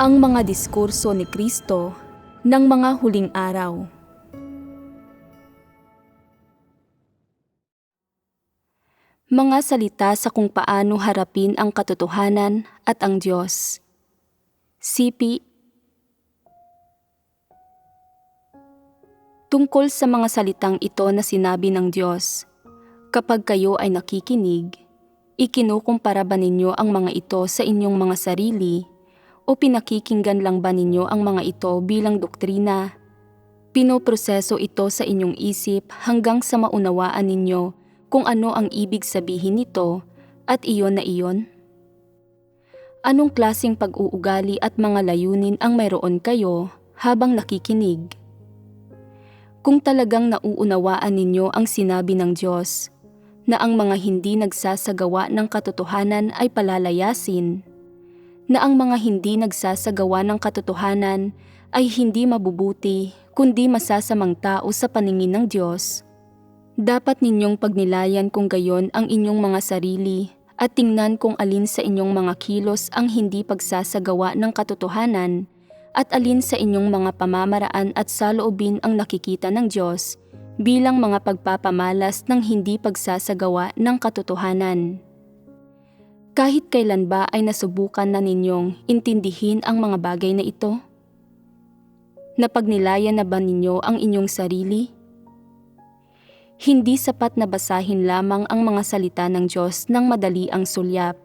Ang mga diskurso ni Kristo ng mga huling araw. Mga salita sa kung paano harapin ang katotohanan at ang Diyos. CP Tungkol sa mga salitang ito na sinabi ng Diyos, kapag kayo ay nakikinig, ikinukumpara ba ninyo ang mga ito sa inyong mga sarili o pinakikinggan lang ba ninyo ang mga ito bilang doktrina? Pinoproseso ito sa inyong isip hanggang sa maunawaan ninyo kung ano ang ibig sabihin nito at iyon na iyon? Anong klasing pag-uugali at mga layunin ang mayroon kayo habang nakikinig? Kung talagang nauunawaan ninyo ang sinabi ng Diyos, na ang mga hindi nagsasagawa ng katotohanan ay palalayasin, na ang mga hindi nagsasagawa ng katotohanan ay hindi mabubuti kundi masasamang tao sa paningin ng Diyos, dapat ninyong pagnilayan kung gayon ang inyong mga sarili at tingnan kung alin sa inyong mga kilos ang hindi pagsasagawa ng katotohanan at alin sa inyong mga pamamaraan at saloobin ang nakikita ng Diyos bilang mga pagpapamalas ng hindi pagsasagawa ng katotohanan. Kahit kailan ba ay nasubukan na ninyong intindihin ang mga bagay na ito? Napagnilayan na ba ninyo ang inyong sarili? Hindi sapat na basahin lamang ang mga salita ng Diyos ng madali ang sulyap.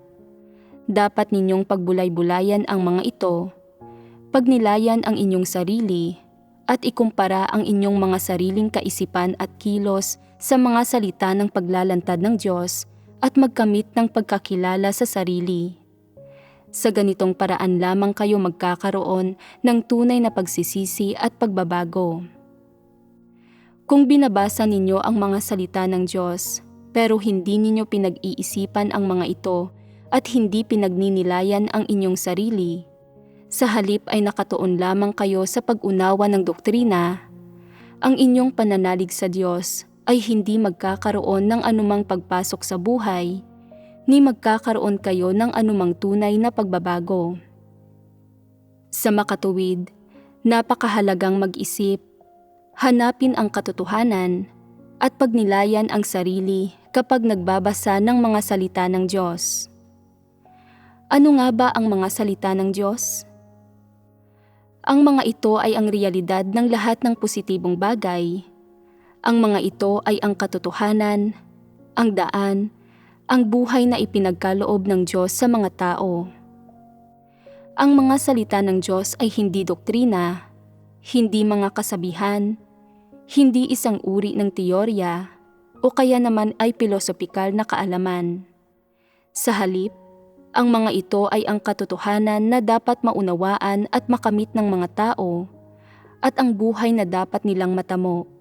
Dapat ninyong pagbulay-bulayan ang mga ito pagnilayan ang inyong sarili at ikumpara ang inyong mga sariling kaisipan at kilos sa mga salita ng paglalantad ng Diyos at magkamit ng pagkakilala sa sarili. Sa ganitong paraan lamang kayo magkakaroon ng tunay na pagsisisi at pagbabago. Kung binabasa ninyo ang mga salita ng Diyos, pero hindi ninyo pinag-iisipan ang mga ito at hindi pinagninilayan ang inyong sarili, sa halip ay nakatuon lamang kayo sa pag-unawa ng doktrina, ang inyong pananalig sa Diyos ay hindi magkakaroon ng anumang pagpasok sa buhay, ni magkakaroon kayo ng anumang tunay na pagbabago. Sa makatuwid, napakahalagang mag-isip, hanapin ang katotohanan, at pagnilayan ang sarili kapag nagbabasa ng mga salita ng Diyos. Ano nga ba ang mga salita ng Diyos? Ang mga ito ay ang realidad ng lahat ng positibong bagay. Ang mga ito ay ang katotohanan, ang daan, ang buhay na ipinagkaloob ng Diyos sa mga tao. Ang mga salita ng Diyos ay hindi doktrina, hindi mga kasabihan, hindi isang uri ng teorya, o kaya naman ay pilosopikal na kaalaman. Sa halip, ang mga ito ay ang katotohanan na dapat maunawaan at makamit ng mga tao at ang buhay na dapat nilang matamo.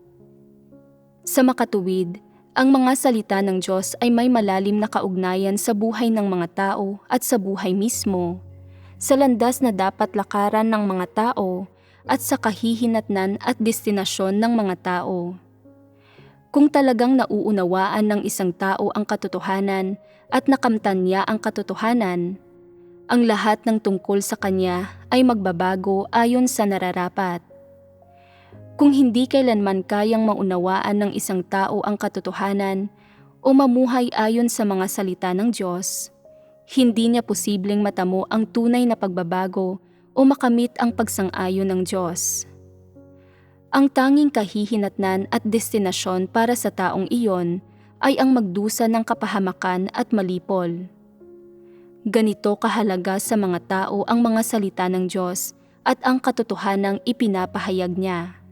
Sa makatuwid, ang mga salita ng Diyos ay may malalim na kaugnayan sa buhay ng mga tao at sa buhay mismo, sa landas na dapat lakaran ng mga tao at sa kahihinatnan at destinasyon ng mga tao. Kung talagang nauunawaan ng isang tao ang katotohanan at nakamtan niya ang katotohanan, ang lahat ng tungkol sa kanya ay magbabago ayon sa nararapat. Kung hindi kailanman kayang maunawaan ng isang tao ang katotohanan o mamuhay ayon sa mga salita ng Diyos, hindi niya posibleng matamo ang tunay na pagbabago o makamit ang pagsang-ayon ng Diyos. Ang tanging kahihinatnan at destinasyon para sa taong iyon ay ang magdusa ng kapahamakan at malipol. Ganito kahalaga sa mga tao ang mga salita ng Diyos at ang katotohanang ipinapahayag niya.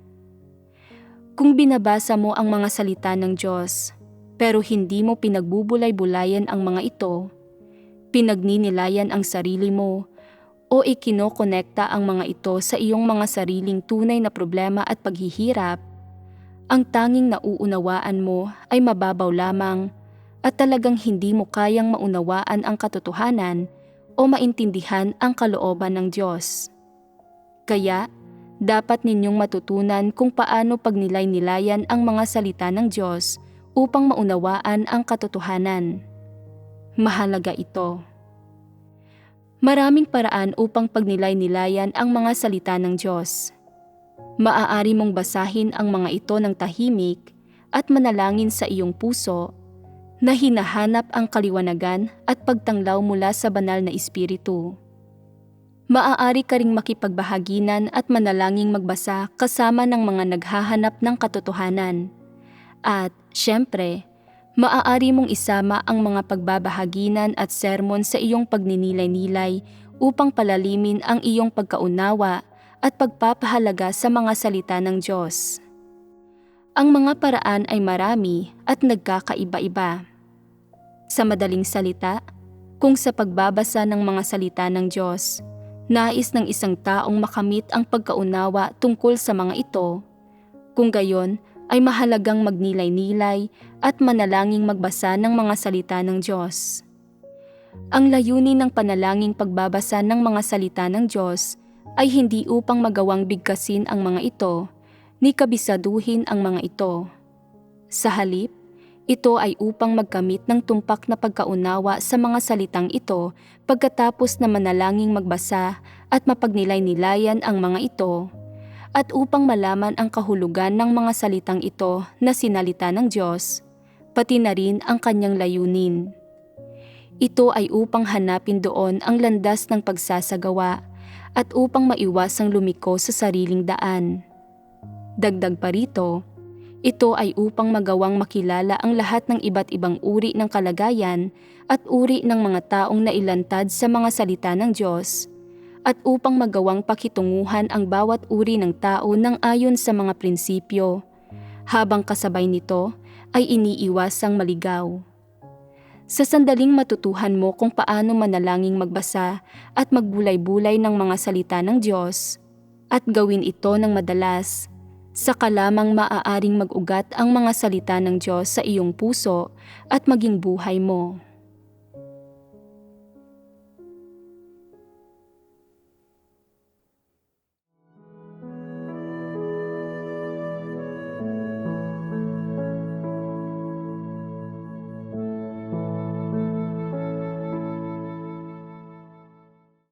Kung binabasa mo ang mga salita ng Diyos, pero hindi mo pinagbubulay-bulayan ang mga ito, pinagninilayan ang sarili mo o ikinokonekta ang mga ito sa iyong mga sariling tunay na problema at paghihirap, ang tanging nauunawaan mo ay mababaw lamang at talagang hindi mo kayang maunawaan ang katotohanan o maintindihan ang kalooban ng Diyos. Kaya, dapat ninyong matutunan kung paano pagnilay-nilayan ang mga salita ng Diyos upang maunawaan ang katotohanan. Mahalaga ito. Maraming paraan upang pagnilay-nilayan ang mga salita ng Diyos. Maaari mong basahin ang mga ito ng tahimik at manalangin sa iyong puso na hinahanap ang kaliwanagan at pagtanglaw mula sa banal na espiritu. Maaari ka ring makipagbahaginan at manalangin magbasa kasama ng mga naghahanap ng katotohanan. At, syempre, maaari mong isama ang mga pagbabahaginan at sermon sa iyong pagninilay-nilay upang palalimin ang iyong pagkaunawa at pagpapahalaga sa mga salita ng Diyos. Ang mga paraan ay marami at nagkakaiba-iba. Sa madaling salita, kung sa pagbabasa ng mga salita ng Diyos, nais ng isang taong makamit ang pagkaunawa tungkol sa mga ito, kung gayon ay mahalagang magnilay-nilay at manalangin magbasa ng mga salita ng Diyos. Ang layunin ng panalangin pagbabasa ng mga salita ng Diyos ay hindi upang magawang bigkasin ang mga ito, ni kabisaduhin ang mga ito. Sa halip, ito ay upang magkamit ng tumpak na pagkaunawa sa mga salitang ito pagkatapos na manalangin magbasa at mapagnilay-nilayan ang mga ito, at upang malaman ang kahulugan ng mga salitang ito na sinalita ng Diyos, pati na rin ang kanyang layunin. Ito ay upang hanapin doon ang landas ng pagsasagawa at upang maiwasang lumiko sa sariling daan. Dagdag pa rito, ito ay upang magawang makilala ang lahat ng iba't ibang uri ng kalagayan at uri ng mga taong nailantad sa mga salita ng Diyos, at upang magawang pakitunguhan ang bawat uri ng tao ng ayon sa mga prinsipyo, habang kasabay nito ay iniiwasang maligaw. Sa sandaling matutuhan mo kung paano manalangin magbasa at magbulay-bulay ng mga salita ng Diyos, at gawin ito ng madalas, Saka lamang maaaring mag-ugat ang mga salita ng Diyos sa iyong puso at maging buhay mo.